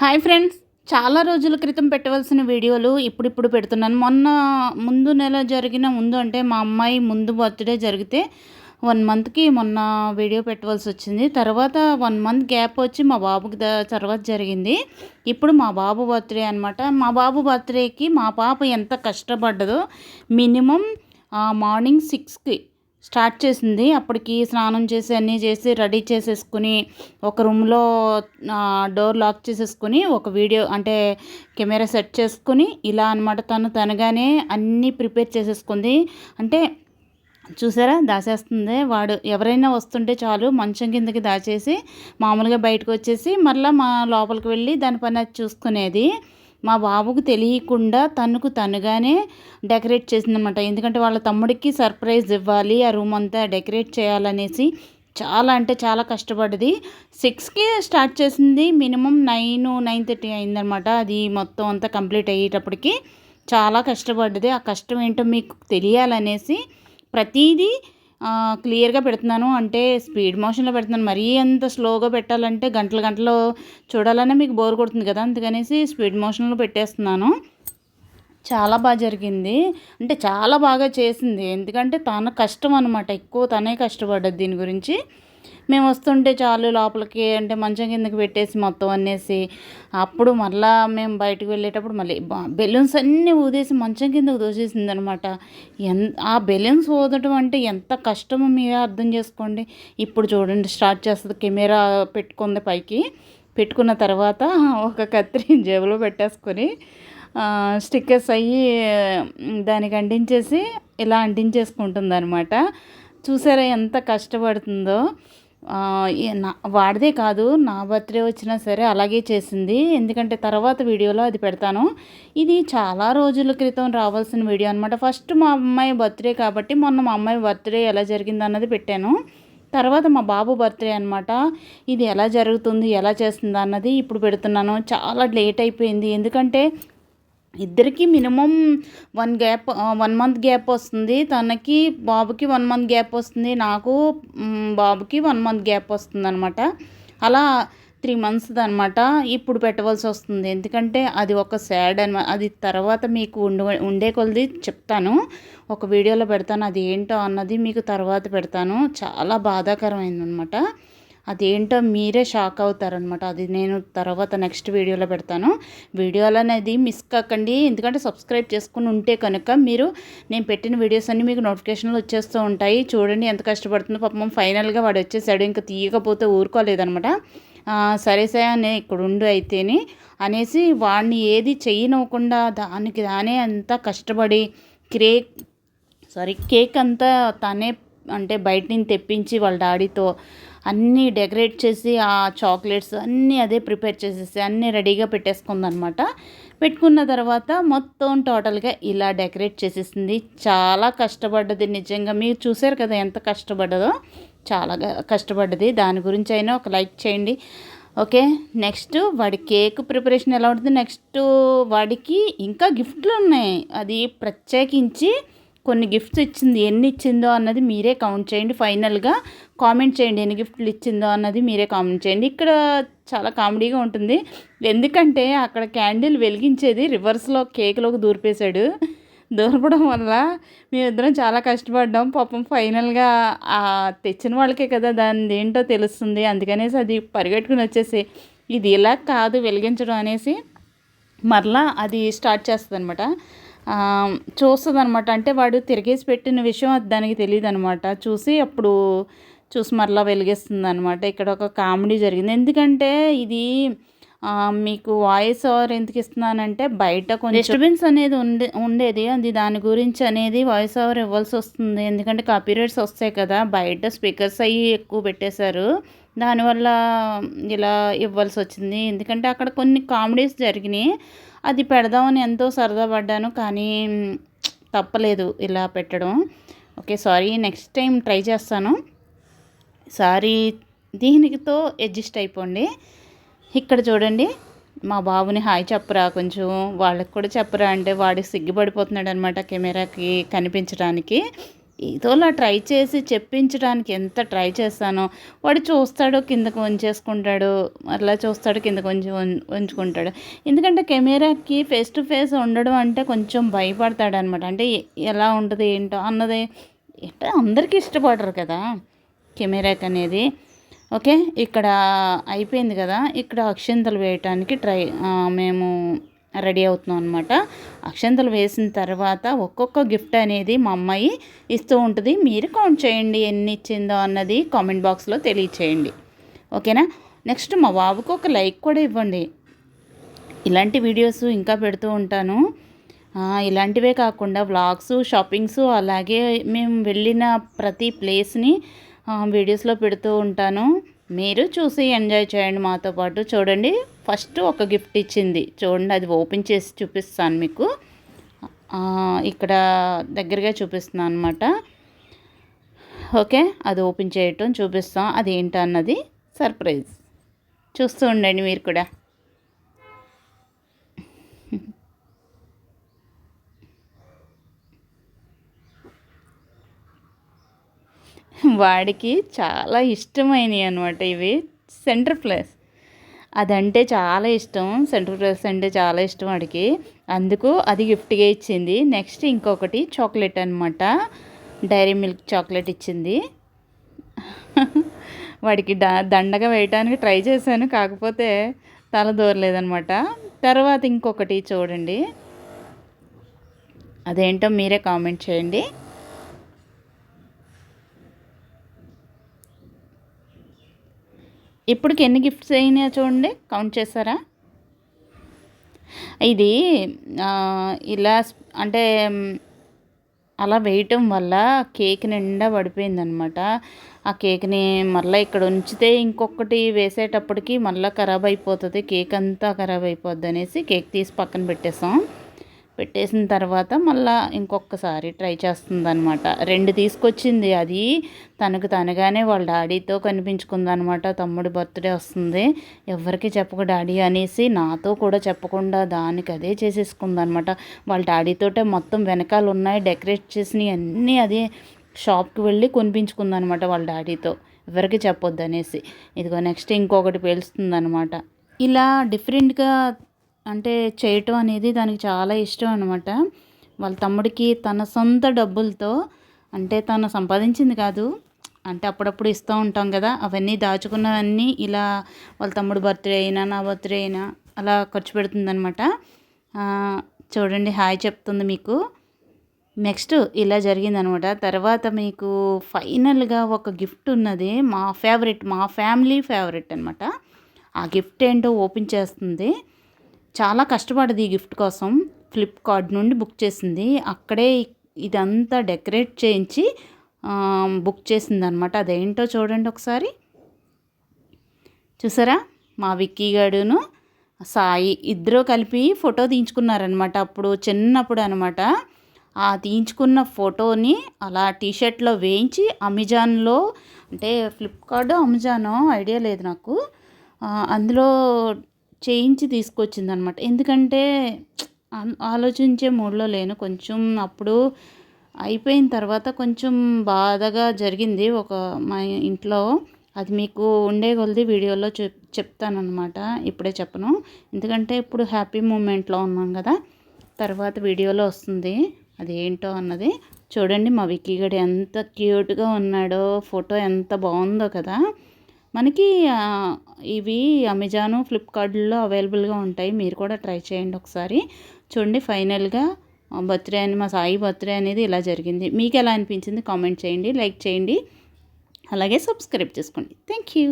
Hi friends. చాలా రోజుల క్రితం పెట్టవలసిన వీడియోలు ఇప్పుడిప్పుడు పెడుతున్నాను. మొన్న ముందు నెల జరిగిన ముందు అంటే మా అమ్మాయి ముందు బర్త్డే జరిగితే వన్ మంత్కి మొన్న వీడియో పెట్టవలసి వచ్చింది. తర్వాత వన్ మంత్ గ్యాప్ వచ్చి మా బాబుకి తర్వాత జరిగింది. ఇప్పుడు మా బాబు బర్త్డే అనమాట మా బాబు బర్త్డేకి మా పాప ఎంత కష్టపడ్డదో మినిమం మార్నింగ్ సిక్స్కి స్టార్ట్ చేసింది. అప్పటికి స్నానం చేసి అన్నీ చేసి రెడీ చేసేసుకుని ఒక రూమ్లో డోర్ లాక్ చేసేసుకుని ఒక వీడియో అంటే కెమెరా సెట్ చేసుకుని ఇలా అనమాట తను తనగానే అన్నీ ప్రిపేర్ చేసేసుకుంది. అంటే చూసారా? దాచేస్తుంది వాడు ఎవరైనా వస్తుంటే చాలు మంచం కిందకి దాచేసి మామూలుగా బయటకు వచ్చేసి మళ్ళీ మా లోపలికి వెళ్ళి దాని పని అది చూసుకునేది. మా బాబుకు తెలియకుండా తనకు తనుగానే డెకరేట్ చేసిందనమాట ఎందుకంటే వాళ్ళ తమ్ముడికి సర్ప్రైజ్ ఇవ్వాలి ఆ రూమ్ అంతా డెకరేట్ చేయాలనేసి చాలా అంటే చాలా కష్టపడ్డది. సిక్స్కి స్టార్ట్ చేసింది మినిమం నైన్ నైన్ థర్టీ అయిందనమాట అది మొత్తం అంతా కంప్లీట్ అయ్యేటప్పటికి చాలా కష్టపడ్డది. ఆ కష్టం ఏంటో మీకు తెలియాలనేసి ప్రతిదీ క్లియర్గా పెడుతున్నాను. అంటే స్పీడ్ మోషన్లో పెడుతున్నాను. మరీ అంత స్లోగా పెట్టాలంటే గంటలు గంటలు చూడాలనే మీకు బోర్ కొడుతుంది కదా. అందుకనేసి స్పీడ్ మోషన్లో పెట్టేస్తున్నాను. చాలా బాగా జరిగింది. అంటే చాలా బాగా చేసింది. ఎందుకంటే తన కష్టం అనమాట ఎక్కువ తనే కష్టపడ్డది దీని గురించి. మేము వస్తుంటే చాలు లోపలికి అంటే మంచం కిందకి పెట్టేసి మొత్తం అనేసి అప్పుడు మళ్ళా మేము బయటకు వెళ్ళేటప్పుడు మళ్ళీ బెలూన్స్ అన్నీ ఊదేసి మంచం కిందకు దోసేసింది అనమాట ఎన్ ఆ బెలూన్స్ ఊదటం అంటే ఎంత కష్టమో మీరే అర్థం చేసుకోండి. ఇప్పుడు చూడండి స్టార్ట్ చేస్తుంది కెమెరా పెట్టుకుంది పైకి. పెట్టుకున్న తర్వాత ఒక కత్తిరి జేబులో పెట్టేసుకొని స్టిక్కర్స్ అయ్యి దానికి అంటించేసి ఇలా అంటించేసుకుంటుంది అనమాట చూసారా ఎంత కష్టపడుతుందో? నా వాడిదే కాదు నా బర్త్డే వచ్చినా సరే అలాగే చేసింది. ఎందుకంటే తర్వాత వీడియోలో అది పెడతాను. ఇది చాలా రోజుల క్రితం రావాల్సిన వీడియో అనమాట ఫస్ట్ మా అమ్మాయి బర్త్డే కాబట్టి మొన్న మా అమ్మాయి బర్త్డే ఎలా జరిగింది అన్నది పెట్టాను. తర్వాత మా బాబు బర్త్డే అనమాట ఇది ఎలా జరుగుతుంది ఎలా చేస్తుంది అన్నది ఇప్పుడు పెడుతున్నాను. చాలా లేట్ అయిపోయింది. ఎందుకంటే ఇద్దరికి minimum one gap one month gap వస్తుంది. తనకి బాబుకి వన్ మంత్ గ్యాప్ వస్తుంది. నాకు బాబుకి వన్ మంత్ గ్యాప్ వస్తుంది అనమాట అలా త్రీ మంత్స్ అనమాట ఇప్పుడు పెట్టవలసి వస్తుంది. ఎందుకంటే అది ఒక సాడ్ అనమాట అది తర్వాత మీకు ఉండు ఉండే కొలది చెప్తాను. ఒక వీడియోలో పెడతాను అది ఏంటో అన్నది మీకు తర్వాత పెడతాను. చాలా బాధాకరమైంది అనమాట అదేంటో మీరే షాక్ అవుతారనమాట అది నేను తర్వాత నెక్స్ట్ వీడియోలో పెడతాను. వీడియోలు అనేది మిస్ కాకండి. ఎందుకంటే సబ్స్క్రైబ్ చేసుకుని ఉంటే కనుక మీరు నేను పెట్టిన వీడియోస్ అన్నీ మీకు నోటిఫికేషన్లు వచ్చేస్తూ ఉంటాయి. చూడండి ఎంత కష్టపడుతుందో. పాపం ఫైనల్గా వాడు వచ్చేసాడు. ఇంకా తీయకపోతే ఊరుకోలేదనమాట సరే సరే అనే ఇక్కడ ఉండు అయితేని అనేసి వాడిని ఏది చేయనివ్వకుండా దానికి దానే అంతా కష్టపడి క్రేక్ సారీ కేక్ అంతా తనే అంటే బయట నుంచి తెప్పించి వాళ్ళ డాడీతో అన్నీ డెకరేట్ చేసి ఆ చాక్లెట్స్ అన్నీ అదే ప్రిపేర్ చేసేసి అన్నీ రెడీగా పెట్టేసుకుందనమాట. పెట్టుకున్న తర్వాత మొత్తం టోటల్గా ఇలా డెకరేట్ చేసేసింది. చాలా కష్టపడ్డది నిజంగా. మీరు చూసారు కదా ఎంత కష్టపడ్డదో? చాలా కష్టపడ్డది. దాని గురించి అయినా ఒక లైక్ చేయండి. ఓకే? నెక్స్ట్ వాడి కేక్ ప్రిపరేషన్ ఎలా ఉంటుంది నెక్స్ట్ వాడికి ఇంకా గిఫ్ట్లు ఉన్నాయి. అది ప్రత్యేకించి కొన్ని గిఫ్ట్స్ ఇచ్చింది. ఎన్ని ఇచ్చిందో అన్నది మీరే కౌంట్ చేయండి. ఫైనల్గా కామెంట్ చేయండి. ఎన్ని గిఫ్ట్లు ఇచ్చిందో అన్నది మీరే కామెంట్ చేయండి. ఇక్కడ చాలా కామెడీగా ఉంటుంది. ఎందుకంటే అక్కడ క్యాండిల్ వెలిగించేది రివర్స్లో కేక్లోకి దూరిపేశాడు. దూరపడం వల్ల మేమిద్దరం చాలా కష్టపడ్డాం. పాపం ఫైనల్గా తెచ్చిన వాళ్ళకే కదా దాని ఏంటో తెలుస్తుంది. అందుకనేసి అది పరిగెట్టుకుని వచ్చేసి ఇది ఇలా కాదు వెలిగించడం అనేసి మరలా అది స్టార్ట్ చేస్తుంది అనమాట చూస్తుంది అనమాట అంటే వాడు తిరిగేసి పెట్టిన విషయం అది దానికి తెలియదు అనమాట చూసి అప్పుడు చూసి మరలా వెలిగిస్తుంది అనమాట ఇక్కడ ఒక కామెడీ జరిగింది. ఎందుకంటే ఇది మీకు వాయిస్ ఓవర్ ఎందుకు ఇస్తున్నానంటే బయట కొంచెం డిస్టర్బెన్స్ అనేది ఉండే ఉండేది. అది దాని గురించి అనేది వాయిస్ ఓవర్ ఇవ్వాల్సి వస్తుంది. ఎందుకంటే కాపీరైట్స్ వస్తాయి కదా. బయట స్పీకర్స్ అవి ఎక్కువ పెట్టేశారు. దానివల్ల ఇలా ఇవ్వాల్సి వచ్చింది. ఎందుకంటే అక్కడ కొన్ని కామెడీస్ జరిగినాయి. అది పెడదామని ఎంతో సరదా పడ్డాను కానీ తప్పలేదు ఇలా పెట్టడం. Okay sorry. Next time try చేస్తాను. సారీ దీనికితో అడ్జస్ట్ అయిపోండి. ఇక్కడ చూడండి మా బాబుని హాయ్ చెప్పరా కొంచెం వాళ్ళకి కూడా చెప్పరా అంటే వాడికి సిగ్గుపడిపోతున్నాడు అనమాట కెమెరాకి కనిపించడానికి. ఏదోలా ట్రై చేసి చెప్పించడానికి ఎంత ట్రై చేస్తానో. వాడు చూస్తాడు కిందకు వంచేసుకుంటాడు అట్లా చూస్తాడు కిందకు వంచి ఉంచుకుంటాడు ఎందుకంటే కెమెరాకి ఫేస్ టు ఫేస్ ఉండడం అంటే కొంచెం భయపడతాడు అనమాట అంటే ఎలా ఉంటుంది ఏంటో అన్నది. అంటే అందరికీ ఇష్టపడరు కదా కెమెరాకి అనేది. ఓకే ఇక్కడ అయిపోయింది కదా. ఇక్కడ అక్షింతలు వేయటానికి ట్రై మేము రెడీ అవుతున్నాం అనమాట అక్షంతలు వేసిన తర్వాత ఒక్కొక్క గిఫ్ట్ అనేది మా అమ్మాయి ఇస్తూ ఉంటుంది. మీరు కౌంట్ చేయండి ఎన్ని ఇచ్చిందో అన్నది కామెంట్ బాక్స్లో తెలియచేయండి. ఓకేనా? నెక్స్ట్ మా బాబుకు ఒక లైక్ కూడా ఇవ్వండి. ఇలాంటి వీడియోస్ ఇంకా పెడుతూ ఉంటాను. ఇలాంటివే కాకుండా వ్లాగ్స్ షాపింగ్స్ అలాగే మేము వెళ్ళిన ప్రతి ప్లేస్ని వీడియోస్లో పెడుతూ ఉంటాను. మీరు చూసి ఎంజాయ్ చేయండి మాతో పాటు. చూడండి ఫస్ట్ ఒక గిఫ్ట్ ఇచ్చింది. చూడండి అది ఓపెన్ చేసి చూపిస్తాను మీకు. ఇక్కడ దగ్గరగా చూపిస్తున్నాను అనమాట ఓకే అది ఓపెన్ చేయటం చూపిస్తాం. అది ఏంటన్నది సర్ప్రైజ్. చూస్తూ ఉండండి మీరు కూడా. వాడికి చాలా ఇష్టమైనవి అనమాట ఇవి. Centre place. అదంటే చాలా ఇష్టం. సెంటర్ ప్లేస్ అంటే చాలా ఇష్టం వాడికి. అందుకు అది గిఫ్ట్గా ఇచ్చింది. నెక్స్ట్ ఇంకొకటి చాక్లెట్ అనమాట డైరీ మిల్క్ చాక్లెట్ ఇచ్చింది. వాడికి డ దండగా వేయడానికి ట్రై చేశాను. కాకపోతే తల దూరలేదనమాట తర్వాత ఇంకొకటి చూడండి. అదేంటో మీరే కామెంట్ చేయండి. ఇప్పటికి ఎన్ని గిఫ్ట్స్ అయినాయో చూడండి. కౌంట్ చేస్తారా? ఇది ఇలా అంటే అలా వేయటం వల్ల కేక్ నిండా పడిపోయిందనమాట ఆ కేక్ని మళ్ళీ ఇక్కడ ఉంచితే ఇంకొకటి వేసేటప్పటికి మళ్ళీ ఖరాబ్ అయిపోతుంది. కేక్ అంతా ఖరాబ్ అయిపోద్ది అనేసి కేక్ తీసి పక్కన పెట్టేసాం. పెట్టేసిన తర్వాత మళ్ళీ ఇంకొకసారి ట్రై చేస్తుందనమాట రెండు తీసుకొచ్చింది. అది తనకు తనగానే వాళ్ళ డాడీతో కనిపించుకుందనమాట తమ్ముడి బర్త్డే వస్తుంది. ఎవరికి చెప్పక డాడీ అనేసి నాతో కూడా చెప్పకుండా దానికి అదే చేసేసుకుందనమాట వాళ్ళ డాడీతోటే మొత్తం వెనకాల ఉన్నాయి డెకరేట్ చేసినవి అన్నీ అదే షాప్కి వెళ్ళి కొనిపించుకుందనమాట వాళ్ళ డాడీతో. ఎవరికి చెప్పొద్దు అనేసి ఇదిగో నెక్స్ట్ ఇంకొకటి పేలుస్తుందనమాట ఇలా డిఫరెంట్గా అంటే చేయటం అనేది దానికి చాలా ఇష్టం అనమాట వాళ్ళ తమ్ముడికి తన సొంత డబ్బులతో అంటే తను సంపాదించింది కాదు. అంటే అప్పుడప్పుడు ఇస్తూ ఉంటాం కదా అవన్నీ దాచుకున్నవన్నీ ఇలా వాళ్ళ తమ్ముడు బర్త్డే అయినా నా బర్త్డే అయినా అలా ఖర్చు పెడుతుందనమాట చూడండి హాయ్ చెప్తుంది మీకు. నెక్స్ట్ ఇలా జరిగిందనమాట తర్వాత మీకు ఫైనల్గా ఒక గిఫ్ట్ ఉన్నది మా ఫేవరెట్ మా ఫ్యామిలీ ఫేవరెట్ అనమాట ఆ గిఫ్ట్ ఏంటో ఓపెన్ చేస్తుంది. చాలా కష్టపడది ఈ గిఫ్ట్ కోసం. ఫ్లిప్కార్ట్ నుండి బుక్ చేసింది. అక్కడే ఇదంతా డెకరేట్ చేయించి బుక్ చేసింది అనమాట అదేంటో చూడండి ఒకసారి. చూసారా? మా విక్కీ గడును సాయి ఇద్దరు కలిపి ఫోటో తీయించుకున్నారనమాట అప్పుడు చిన్నప్పుడు అనమాట ఆ తీయించుకున్న ఫోటోని అలా టీషర్ట్లో వేయించి అమెజాన్లో అంటే ఫ్లిప్కార్ట్ అమెజానో ఐడియా లేదు నాకు. అందులో చేయించి తీసుకొచ్చింది అనమాట ఎందుకంటే ఆలోచించే మూడ్లో లేను. కొంచెం అప్పుడు అయిపోయిన తర్వాత కొంచెం బాధగా జరిగింది ఒక మా ఇంట్లో. అది మీకు ఉండే కొలది వీడియోలో చెప్ చెప్తానమాట ఇప్పుడే చెప్పను. ఎందుకంటే ఇప్పుడు హ్యాపీ మూమెంట్లో ఉన్నాం కదా. తర్వాత వీడియోలో వస్తుంది. అది ఏంటో అన్నది. చూడండి మా విక్కీగడు ఎంత క్యూట్గా ఉన్నాడో ఫోటో ఎంత బాగుందో కదా. మనకి ఇవి అమెజాను ఫ్లిప్కార్ట్లో అవైలబుల్గా ఉంటాయి. మీరు కూడా ట్రై చేయండి ఒకసారి. చూడండి ఫైనల్గా బర్త్డే అని మా సాయి బర్త్డే అనేది ఇలా జరిగింది. మీకు ఎలా అనిపించింది కామెంట్ చేయండి లైక్ చేయండి. అలాగే సబ్స్క్రైబ్ చేసుకోండి. Thank you.